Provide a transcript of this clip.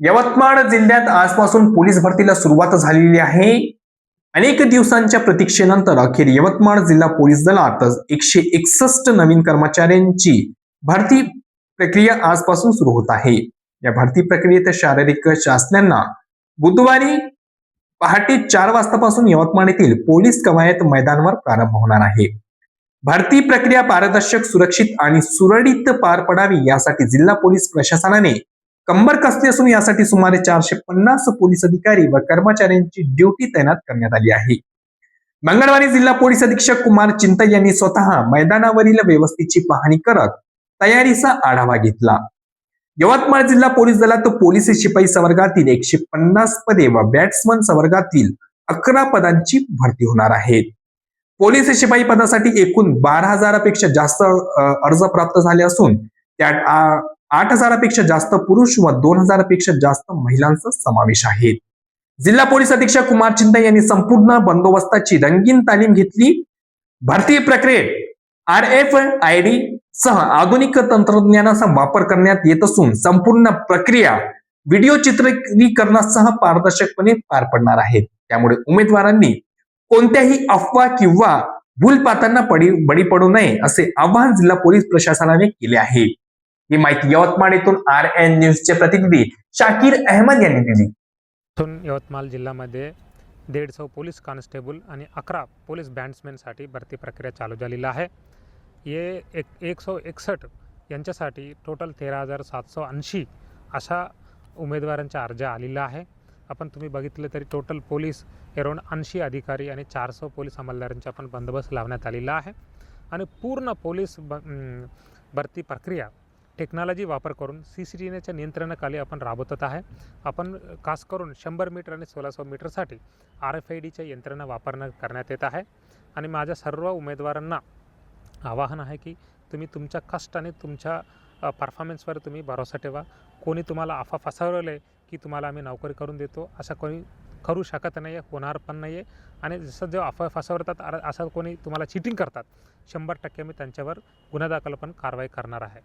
यवतमाळ जिल्ह्यात आजपासून पोलीस भरतीला सुरुवात झालेली आहे. अनेक दिवसांच्या प्रतीक्षेनंतर अखेर यवतमाळ जिल्हा पोलीस दलात एकशे एकसष्ट नवीन कर्मचाऱ्यांची भरती प्रक्रिया आजपासून सुरू होत आहे. या भरती प्रक्रियेत शारीरिक चाचण्यांना बुधवारी पहाटे चार वाजतापासून यवतमाळ येथील पोलीस कवायत मैदानावर प्रारंभ होणार आहे. भरती प्रक्रिया पारदर्शक सुरक्षित आणि सुरळीत पार पडावी यासाठी जिल्हा पोलीस प्रशासनाने कंबर कसली असून यासाठी सुमारे चारशे पन्नास पोलीस अधिकारी व कर्मचाऱ्यांची ड्युटी तैनात करण्यात आली आहे. मंगळवारी जिल्हा पोलीस अधीक्षक कुमार चिंता यांनी स्वतः मैदानावरील व्यवस्थेची पाहणी करत तयारीचा आढावा घेतला. यवतमाळ जिल्हा पोलीस दलात पोलीस शिपाई संवर्गातील एकशे पन्नास पदे व बॅट्समन संवर्गातील अकरा पदांची भरती होणार आहे पोलीस शिपाई पदासाठी एकूण बारा हजारापेक्षा जास्त अर्ज प्राप्त झाले असून त्यात आठ हजारापेक्षा जास्त पुरुष व दोन हजारापेक्षा जास्त महिलांचा समावेश आहे. जिल्हा पोलीस अधीक्षक कुमार चिंता यांनी संपूर्ण बंदोबस्ताची रंगीन तालीम घेतली. भरती प्रक्रियेत आर एफ आय डी सह आधुनिक तंत्रज्ञानाचा वापर करण्यात येत असून संपूर्ण प्रक्रिया व्हिडिओ चित्रीकरणासह पारदर्शकपणे पार पडणार आहे. त्यामुळे उमेदवारांनी कोणत्याही अफवा किंवा भूलपातांना पडी बळी पडू नये असे आवाहन जिल्हा पोलीस प्रशासनाने केले आहे. ही माहिती यवतमाळ येथून आर एन न्यूजचे प्रतिनिधी शाकीर अहमद यांनी दिली. इथून यवतमाळ जिल्ह्यामध्ये दीडशे पोलीस कॉन्स्टेबल आणि अकरा पोलीस बँड्समॅनसाठी भरती प्रक्रिया चालू झालेली आहे. ये एक एक सौ एकसष्ट यांच्यासाठी टोटल तेरा हजार सातशे ऐंशी अशा उमेदवारांचा अर्ज आलेला आहे. आपण तुम्ही बघितलं तरी टोटल पोलीस अराऊंड ऐंशी अधिकारी आणि चारशे पोलीस अंमलदारांचा पण बंदोबस्त लावण्यात आलेला आहे. आणि पूर्ण पोलीस ब भरती प्रक्रिया टेक्नॉलॉजी वापर करून सी सी टी व्हीच्या नियंत्रणाखाली आपण राबवत आहे. आपण खास करून शंभर मीटर आणि सोळाशे मीटरसाठी आर एफ आय डीच्या यंत्रणा वापरणं करण्यात येत आहे. आणि माझ्या सर्व उमेदवारांना आवाहन आहे की तुम्ही तुमच्या कष्ट आणि तुमच्या परफॉर्मन्सवर तुम्ही भरोसा ठेवा. कोणी तुम्हाला आफा फसवलं आहे की तुम्हाला आम्ही नोकरी करून देतो असं कोणी करू शकत नाही आहे होणार पण नाही आहे आणि जसं जे अफवा फसवतात असं कोणी तुम्हाला चिटिंग करतात शंभर टक्के मी त्यांच्यावर गुन्हा दाखल पण कारवाई करणार आहे.